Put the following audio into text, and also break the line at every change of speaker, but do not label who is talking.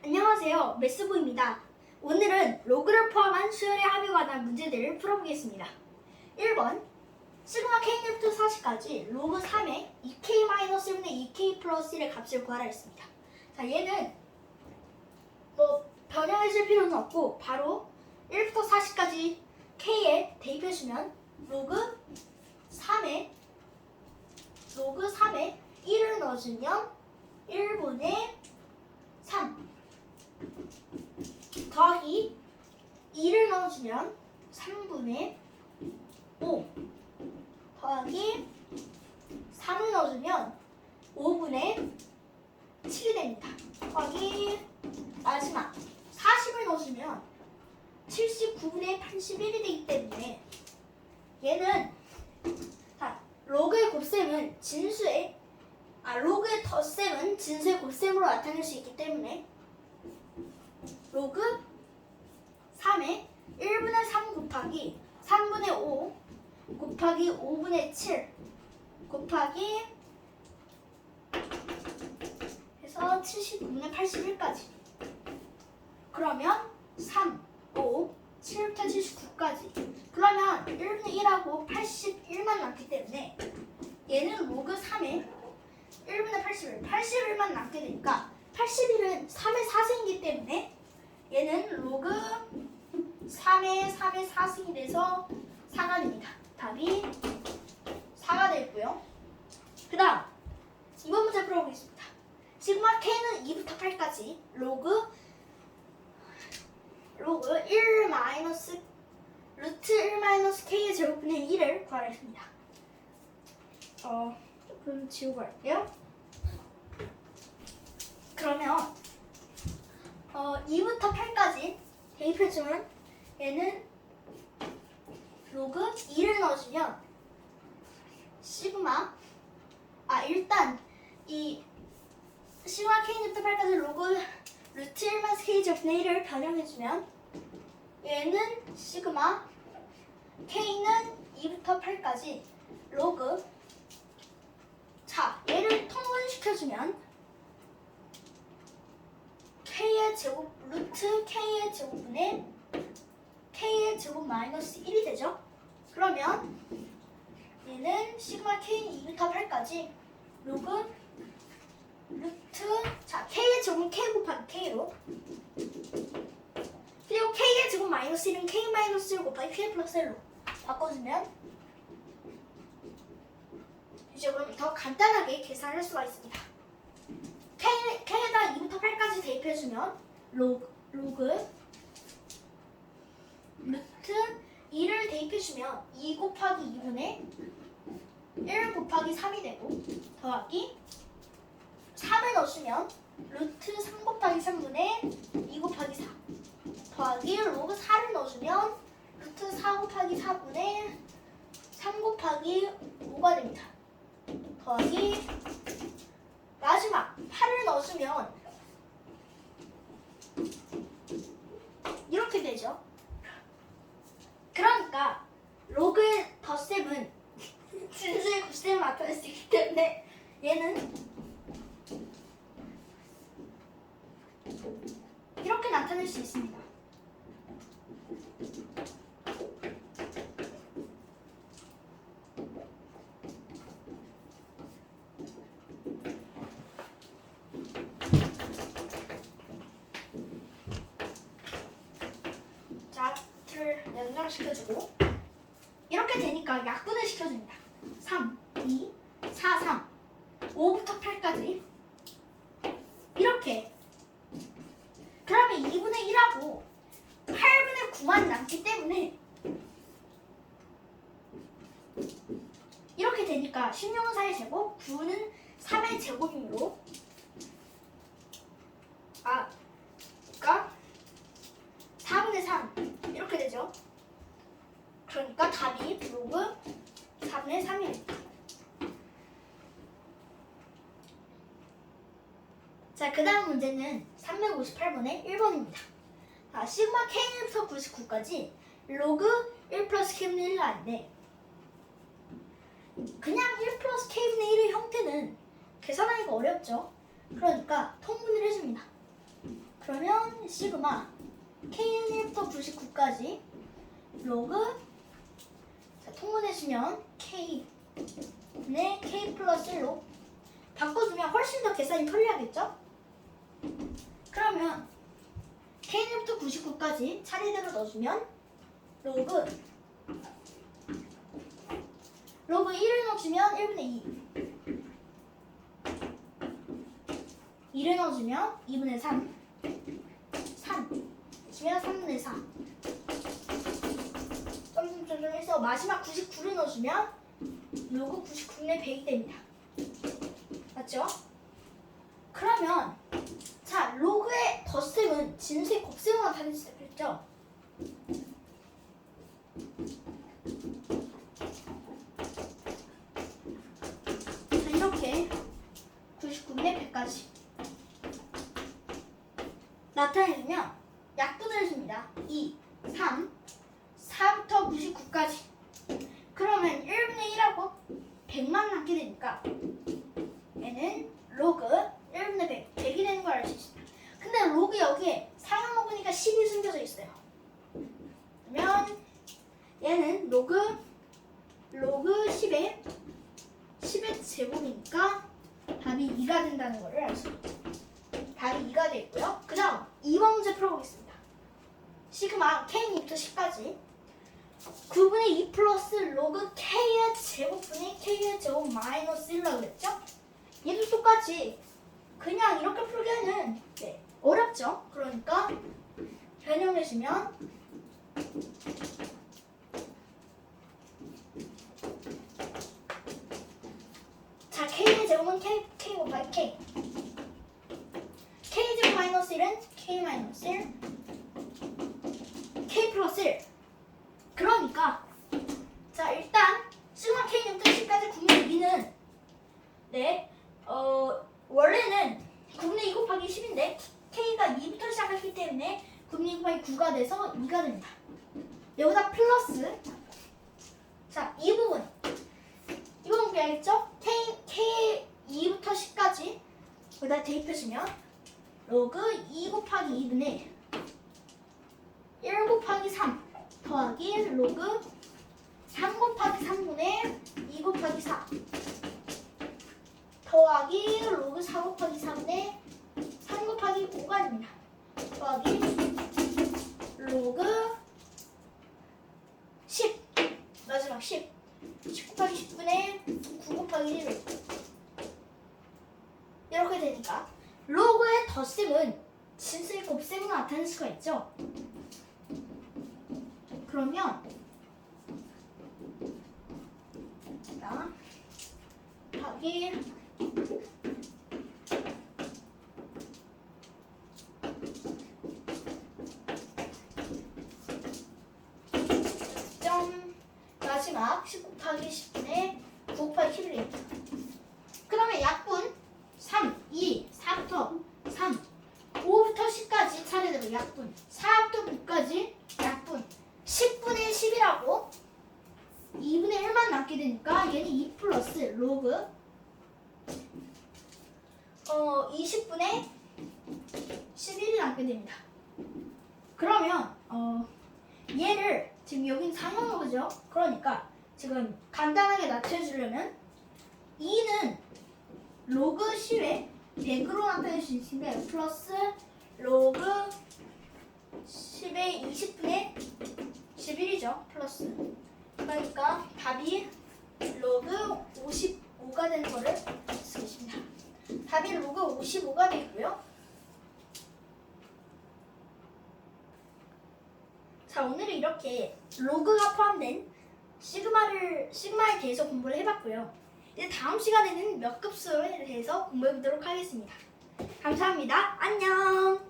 안녕하세요. 메스부입니다. 오늘은 로그를 포함한 수열의 합에 관한 문제들을 풀어보겠습니다. 1번 시그마 k부터 40까지 로그 3의 2k-1분의 2k 플러스 1의 값을 구하라 했습니다. 자, 얘는 뭐 변형해 줄 필요는 없고 바로 1부터 40까지 k에 대입해 주면 로그 3의 로그 3에 1을 넣어주면 1분의 3 더하기 2를 넣어주면 3분의 5 더하기 3을 넣어주면 5분의 7이 됩니다. 더하기 마지막 40을 넣어주면 79분의 81이 되기 때문에 얘는 자, 로그의 곱셈은 진수의 아 로그의 덧셈은 진수의 곱셈으로 나타낼 수 있기 때문에 로그 3의 1분의 3 곱하기 3분의 5 곱하기 5분의 7 곱하기 해서 79분의 81까지. 그러면 3, 5, 7부터 79까지. 그러면 1분의 1하고 81만 남기 때문에 얘는 로그 3의 1분의 81, 81만 남게 되니까 81은 3의 4승이기 때문에 얘는 로그 3의 3의 4승이 돼서 4가 됩니다. 답이 4가 되고요. 그 다음 이번 문제 풀어보겠습니다. 시그마 k는 2부터 8까지 로그 로그 1 마이너스 루트 1 마이너스 k의 제곱분의 1을 구하라 했습니다. 어, 그럼 지우고 할게요. 그러면 어, 2부터 8까지 대입해주면 얘는 로그 2를 넣어주면 시그마 아 일단 이 시그마 k부터 8까지 로그 루트 1 마이너스 k 제곱분의 1을 변형해주면 얘는 시그마 k는 2부터 8까지 로그. 자, 얘를 통분시켜주면 제곱 루트 k의 제곱분의 k의 제곱 마이너스 1이 되죠? 그러면 얘는 시그마 k 2부터 8까지 로그 루트 자 k의 제곱은 k 곱하기 k로 그리고 k의 제곱 마이너스 1은 k 마이너스 1 곱하기 k 플러스 1로 바꿔주면 이제 그럼 더 간단하게 계산할 수가 있습니다. K, K에다 2부터 8까지 대입해주면 로그, 로그 루트 2를 대입해주면 2 곱하기 2분의 1 곱하기 3이 되고 더하기 3을 넣어주면 루트 3 곱하기 3분의 2 곱하기 4 더하기 로그 4를 넣어주면 루트 4 곱하기 4분의 3 곱하기 5가 됩니다. 더하기 마지막 8을 넣어주면 이렇게 되죠. 그러니까 로그의 덧셈은 진수의 곱셈을 나타낼 수 있기 때문에 얘는 이렇게 나타낼 수 있습니다. 3 시켜주고 이렇게 되니까 약분을 시켜줍니다. 3, 2, 4, 3 5부터 8까지 이렇게 그러면 2분의 1하고 8분의 9만 남기 때문에 이렇게 되니까 16은 4의 제곱, 9는 3의 제곱이므로 자, 그 다음 문제는 358번의 1번입니다. 아, 시그마 K부터 99까지 로그 1 플러스 K분의 1은 아닌데 그냥 1 플러스 K분의 1의 형태는 계산하기가 어렵죠. 그러니까 통분을 해줍니다. 그러면 시그마 K는 1부터 99까지 로그 자, 통분해주면 K 네 K 플러스 1로 바꿔주면 훨씬 더 계산이 편리하겠죠? 그러면 K는 1부터 99까지 차례대로 넣어주면 로그. 로그 1을 넣어주면 1분의 2 2를 넣어주면 2분의 3 3 주면 3분의 4 점점점점 해서 마지막 99를 넣어주면 로그 99분의 100이 됩니다. 맞죠? 그러면 덧셈은 진수의 곱셈과 다르지 그랬죠? 자 이렇게 99분의 100까지 나타내주면 약분을 해줍니다. 2, 3, 4부터 99까지. 그러면 1분의 1하고 100만 남게 되니까 얘는 로그 1분의 100, 100이 되는 걸 알 수 있습니다. 근데 로그 여기에 상용 로그니까 10이 숨겨져 있어요. 그러면 얘는 로그 로그 10의 10의 제곱이니까 답이 2가 된다는 것을 알 수 있습니다. 답이 2가 되고요. 그 다음 2번 문제 풀어보겠습니다. 시그마 K부터 10까지 9분의 2 플러스 로그 K의 제곱분의 K의 제곱 마이너스 1라고 그랬죠? 얘도 똑같이 그냥 이렇게 풀기에는 네, 어렵죠? 그러니까 변형해주면 자 K의 제곱은 K, K 곱하기 K K 제곱 마이너스 1은 K 마이너스 1 K 플러스 1 그러니까 자 일단 시그마 K는 끝까지 9분의 2는 네 어, 원래는 9분의 2 곱하기 10인데 K가 2부터 시작했기 때문에 9분의 2 곱하기 9가 돼서 2가 됩니다 여기다 플러스 자 이 부분 이 부분 구해야겠죠? K, K 2부터 10까지 여기다 대입해주면 로그 2 곱하기 2분의 1 곱하기 3 더하기 로그 3 곱하기 3분의 2 곱하기 4 더하기 로그 4 곱하기 3분의 3 곱하기 5가 됩니다. 더하기 로그 10 마지막 10 10 곱하기 10분의 9 곱하기 1 이렇게 되니까 로그의 덧셈은 진수의 곱셈으로 나타낼 수가 있죠. 그러면 자, 답이 점 마지막 10 곱하기 10분의 9 곱하기 11입니다. 그 다음에 약분 3, 2, 4부터 3, 5부터 10까지 차례대로 약분 4부터 9까지 약분 10분의 10이라고 2분의 1만 남게 되니까 얘는 2 플러스 로그 어 20분의 11이 남게 됩니다. 그러면 어 얘를 지금 여긴 상용 로그죠. 그러니까 지금 간단하게 나타내주려면 2는 로그 10에 100으로 나타낼 수 있는데 플러스 로그 10의 20분의 11이죠. 플러스. 그러니까 답이 로그 55가 되는 거를 쓰겠습니다. 답이 로그 55가 되고요. 자, 오늘은 이렇게 로그가 포함된 시그마를 시그마에 대해서 공부를 해봤고요. 이제 다음 시간에는 몇 급수에 대해서 공부해 보도록 하겠습니다. 감사합니다. 안녕.